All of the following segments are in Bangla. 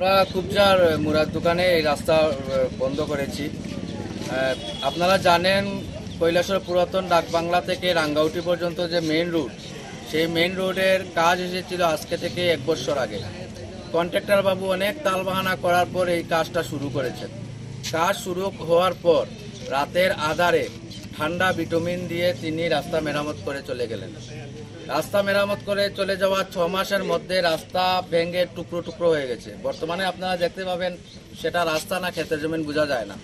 কুবজার মুরার দোকানে এই রাস্তা বন্ধ করেছি। আপনারা জানেন, কৈলাসর পুরাতন ডাকবাংলা থেকে রাঙ্গাউটি পর্যন্ত যে মেইন রুট সেই মেন রোডের কাজ এসেছিল আজকে থেকে এক বছর আগে। কন্ট্রাক্টর বাবু অনেক তালবাহানা করার পর এই কাজটা শুরু করেছেন। কাজ শুরু হওয়ার পর রাতের আধারে ঠান্ডা ভিটামিন দিয়ে তিনি রাস্তা মেরামত করে চলে গেলেন। রাস্তা মেরামত করে চলে যাওয়ার ছ মাসের মধ্যে রাস্তা ভেঙে টুকরো টুকরো হয়ে গেছে। বর্তমানে আপনারা দেখতে পাবেন সেটা রাস্তা না ক্ষেতের জমিন বোঝা যায় না।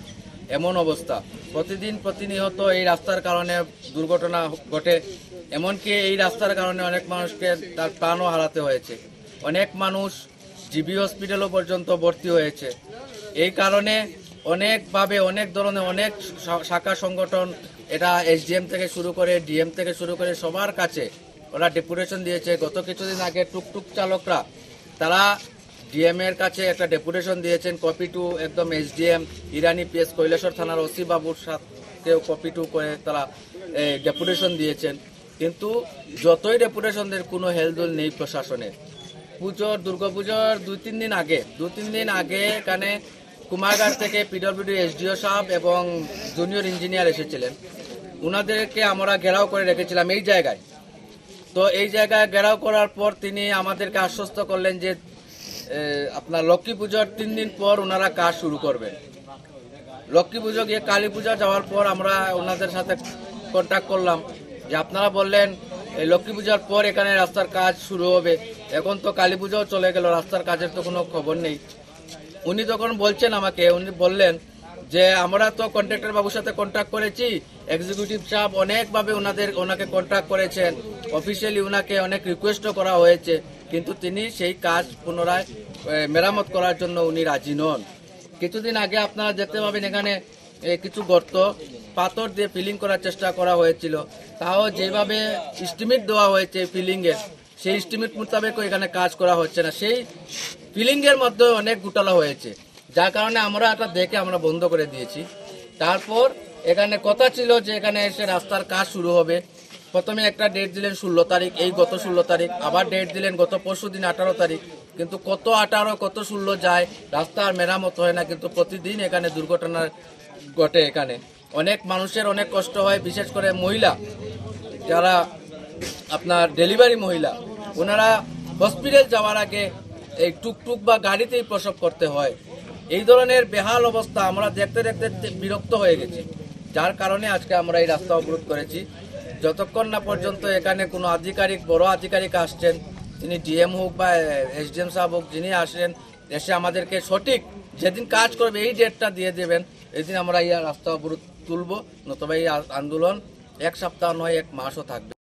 এমন অবস্থা। প্রতিদিন প্রতিনিয়ত এই রাস্তার কারণে দুর্ঘটনা ঘটে। এমনকি এই রাস্তার কারণে অনেক মানুষকে তার প্রাণও হারাতে হয়েছে। অনেক মানুষ জিবি হসপিটালও পর্যন্ত ভর্তি হয়েছে। এই কারণে অনেকভাবে অনেক ধরনের অনেক শাখা সংগঠন, এটা এসডিএম থেকে শুরু করে ডিএম থেকে শুরু করে সবার কাছে ওরা ডেপুটেশন দিয়েছে। গত কিছুদিন আগে টুকটুক চালকরা, তারা ডিএম এর কাছে একটা ডেপুটেশন দিয়েছেন কপি টু একদম এসডিএম ইরানি পিএস কৈলাসর থানার ওসি বাবুর সাথেও কপি টু করে তারা ডেপুটেশন দিয়েছেন। কিন্তু যতই ডেপুটেশন দেন, কোনো হেলদোল নেই প্রশাসনের। পুজোর দুর্গাপুজোর দুই তিন দিন আগে, দু তিন দিন আগে এখানে কুমারঘাট থেকে পিডব্লিউডি এসডিও সাহেব এবং জুনিয়র ইঞ্জিনিয়ার এসেছিলেন। ওনাদেরকে আমরা ঘেরাও করে রেখেছিলাম এই জায়গায়। তো এই জায়গায় ঘেরাও করার পর তিনি আমাদেরকে আশ্বস্ত করলেন যে আপনার লক্ষ্মী পুজোর তিন দিন পর ওনারা কাজ শুরু করবেন। লক্ষ্মী পুজো গিয়ে কালী পূজা যাওয়ার পর আমরা ওনাদের সাথে কন্ট্যাক্ট করলাম যে, আপনারা বললেন এই লক্ষ্মী পূজার পর এখানে রাস্তার কাজ শুরু হবে। এখন তো কালী পুজোও চলে গেল, রাস্তার কাজের তো কোনো খবর নেই। উনি তখন বলছেন আমাকে, উনি বললেন যে আমরা তো কন্ট্রাক্টর বাবুর সাথে কন্ট্যাক্ট করেছি। এক্সিকিউটিভ সাহেব অনেকভাবে ওনাদের, ওনাকে কন্ট্যাক্ট করেছেন। অফিসিয়ালি ওনাকে অনেক রিকোয়েস্টও করা হয়েছে। কিন্তু তিনি সেই কাজ পুনরায় মেরামত করার জন্য উনি রাজি নন। কিছুদিন আগে আপনারা দেখতে পাবেন এখানে কিছু গর্ত, পাথর দিয়ে ফিলিং করার চেষ্টা করা হয়েছিল। তাও যেভাবে এস্টিমেট দেওয়া হয়েছে ফিলিংয়ের সেই এস্টিমেট মোতাবেকও এখানে কাজ করা হচ্ছে না। সেই ফিলিংয়ের মধ্যে অনেক গুটালা হয়েছে। যার কারণে আমরা এটা দেখে আমরা বন্ধ করে দিয়েছি। তারপর এখানে কথা ছিল যে এখানে এসে রাস্তার কাজ শুরু হবে। প্রথমে একটা ডেট দিলেন ষোলো তারিখ, এই গত ষোলো তারিখ, আবার ডেট দিলেন গত পরশু দিন আঠারো তারিখ। কিন্তু কত আঠারো, কত ষোলো যায় রাস্তার মেরামত হয় না, কিন্তু প্রতিদিন এখানে দুর্ঘটনা ঘটে এখানে। অনেক মানুষের অনেক কষ্ট হয়, বিশেষ করে মহিলা। যারা আপনার ডেলিভারি মহিলা, ওনারা হসপিটাল যাওয়ার আগে এই টুকটুক বা গাড়িতেই প্রসব করতে হয়। এই ধরনের বেহাল অবস্থা আমরা দেখতে দেখতে বিরক্ত হয়ে গেছি। যার কারণে আজকে আমরা এই রাস্তা অবরোধ করেছি। যতক্ষণ না পর্যন্ত এখানে কোনো আধিকারিক, বড় আধিকারিক আসছেন তিনি ডিএম হোক বা এসডিএম সাহেব হোক, যিনি আসেন এসে আমাদেরকে সঠিক যেদিন কাজ করবে, এই ডেটটা দিয়ে দেবেন, এদিন আমরা এই রাস্তা অবরোধ তুলব। নতুবা এই আন্দোলন এক সপ্তাহ নয়, এক মাসও থাকবে।